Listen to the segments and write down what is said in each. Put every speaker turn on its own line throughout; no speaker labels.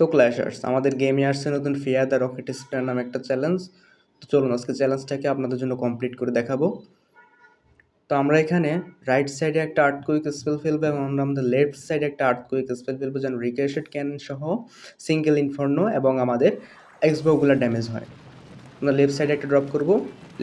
তো ক্ল্যাশার্স আমাদের গেমে আসছে নতুন ফিয়ার দ্য রকেট স্প্রেয়ার নামে একটা চ্যালেঞ্জ তো চলুন আজকে চ্যালেঞ্জটাকে আপনাদের জন্য কমপ্লিট করে দেখাবো। তো আমরা এখানে রাইট সাইডে একটা আর্ট কুইক স্পেল ফেলব এবং আমরা আমাদের লেফট সাইডে একটা আর্ট কুইক স্পেল ফেলব যেন রিকেশেড ক্যান সহ সিঙ্গেল ইনফর্নো এবং আমাদের এক্সবোগুলো ড্যামেজ হয়। আমরা লেফট সাইডে একটা ড্রপ করব।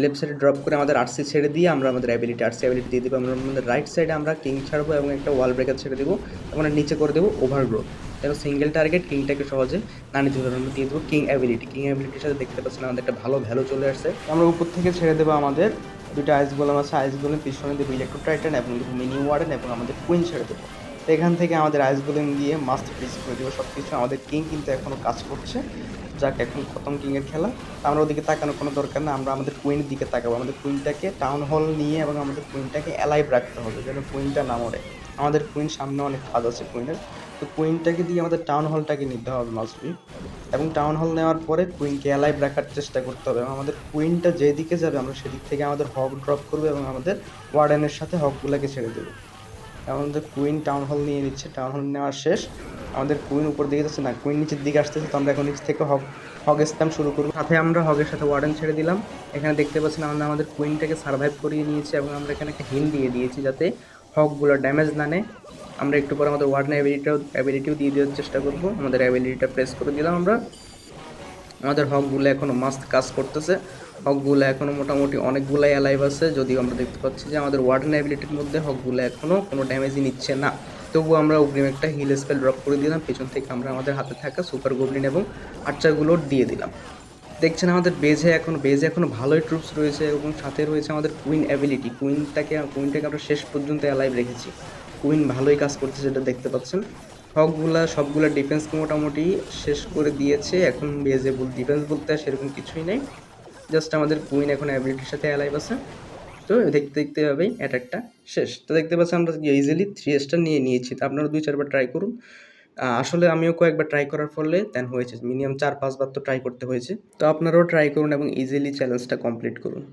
লেফট সাইডে ড্রপ করে আমাদের আরসি ছেড়ে দিয়ে আমরা আমাদের অ্যাবিলিটি আরসি অ্যাবিলিটি দিয়ে দেবো। আমরা আমাদের রাইট সাইডে আমরা কিং ছাড়বো এবং একটা ওয়াল ব্রেকার ছেড়ে দেবো। আমরা নিচে করে দেবো ওভারগ্রো এবং সিঙ্গেল টার্গেট কিংটাকে সহজে না নিতে আমরা দিয়ে দেবো কিং অ্যাবিলিটি কিং অ্যাবিলিটির সাথে দেখতে পাচ্ছেন আমাদের একটা ভালো ভ্যালু চলে আসছে। আমরা উপর থেকে ছেড়ে দেবো আমাদের দুটো আইস গোলাম আছে। আইস গোলেম পিছনে দেবো ইলেকট্রো টাইটান এবং মিনি ওয়ার্ডেন এবং আমাদের কুইন ছেড়ে দেবো। এখান থেকে আমাদের আইস গোলেম দিয়ে মাস্ট ফ্রিজ করে দেবো। সব কিছু আমাদের কিং কিন্তু এখনও কাজ করছে। যাক, এখন খতম কিংয়ের খেলা। আমরা ওদিকে তাকানোর কোনো দরকার না। আমরা আমাদের কুইনের দিকে তাকাবো। আমাদের কুইনটাকে টাউন হল নিয়ে এবং আমাদের কুইনটাকে অ্যালাইভ রাখতে হবে যেন কুইনটা না মরে। আমাদের কুইন সামনে অনেক কাজ আছে কুইনের তো কুইনটাকে দিয়ে আমাদের টাউন হলটাকে নিতে হবে মাসবি এবং টাউন হল নেওয়ার পরে কুইনকে অ্যালাইভ রাখার চেষ্টা করতে হবে। এবং আমাদের কুইনটা যেদিকে যাবে, আমরা সেদিক থেকে আমাদের হক ড্রপ করব এবং আমাদের ওয়ার্ডেনের সাথে হকগুলোকে ছেড়ে দেবো। আমাদের কুইন টাউন হল নিয়ে নিচ্ছে টাউন হল নেওয়ার শেষ। আমাদের কুইন উপর দিকে যাচ্ছে না কুইন নিচের দিকে আসতেছে, তো আমরা এখন নিচ থেকে হক হগ স্প্যাম শুরু করব। সাথে আমরা হগের সাথে ওয়ার্ডেন ছেড়ে দিলাম। এখানে দেখতে পাচ্ছেন আমরা আমাদের কুইনটাকে সার্ভাইভ করিয়ে নিয়েছি এবং আমরা এখানে একটা হিল দিয়ে দিয়েছি যাতে হকগুলো ড্যামেজ না নেয়। আমরা একটু পরে আমাদের ওয়ার্ডেন অ্যাবিলিটিও অ্যাবিলিটিও দিয়ে দেওয়ার চেষ্টা করব। আমাদের অ্যাবিলিটিটা প্রেস করে দিলাম আমরা। আমাদের হকগুলো এখনও মাস্ত কাজ করতেছে। হকগুলো এখনও মোটামুটি অনেকগুলাই অ্যালাইভ আছে। যদিও আমরা দেখতে পাচ্ছি যে আমাদের ওয়ার্ডেন অ্যাবিলিটির মধ্যে হকগুলো এখনও কোনো ড্যামেজই নিচ্ছে না। তবুও আমরা অগ্রিম একটা হিল স্পেল ড্রপ করে দিলাম। পেছন থেকে আমরা আমাদের হাতে থাকা সুপার গোবলিন এবং আর্চারগুলো দিয়ে দিলাম। দেখছেন আমাদের বেজে এখন বেজে এখনও ভালোই ট্রুপস রয়েছে এবং সাথে রয়েছে আমাদের কুইন অ্যাবিলিটি কুইনটাকে কুইনটাকে আমরা শেষ পর্যন্ত অ্যালাইভ রেখেছি। কুইন ভালোই কাজ করছে, যেটা দেখতে পাচ্ছেন। হকগুলা সবগুলা ডিফেন্সকে মোটামুটি শেষ করে দিয়েছে। এখন বেজে বল ডিফেন্স বলতে সেরকম কিছুই নেই। জাস্ট আমাদের কুইন এখন অ্যাবিলিটির সাথে অ্যালাইভ আছে। তো দেখতে দেখতে হবেই অ্যাটাকটা শেষ। তো দেখতে পাচ্ছেন আমরা ইজিলি থ্রি স্টার নিয়ে নিয়েছি। তো আপনারা দুই, চারবার ট্রাই করুন। আসলে আমিও কয়েকবার ট্রাই করার ফলে দেন হয়েছে। মিনিমাম চার, পাঁচবার তো ট্রাই করতে হয়েছে। তো আপনারাও ট্রাই করুন এবং ইজিলি চ্যালেঞ্জটা কমপ্লিট করুন।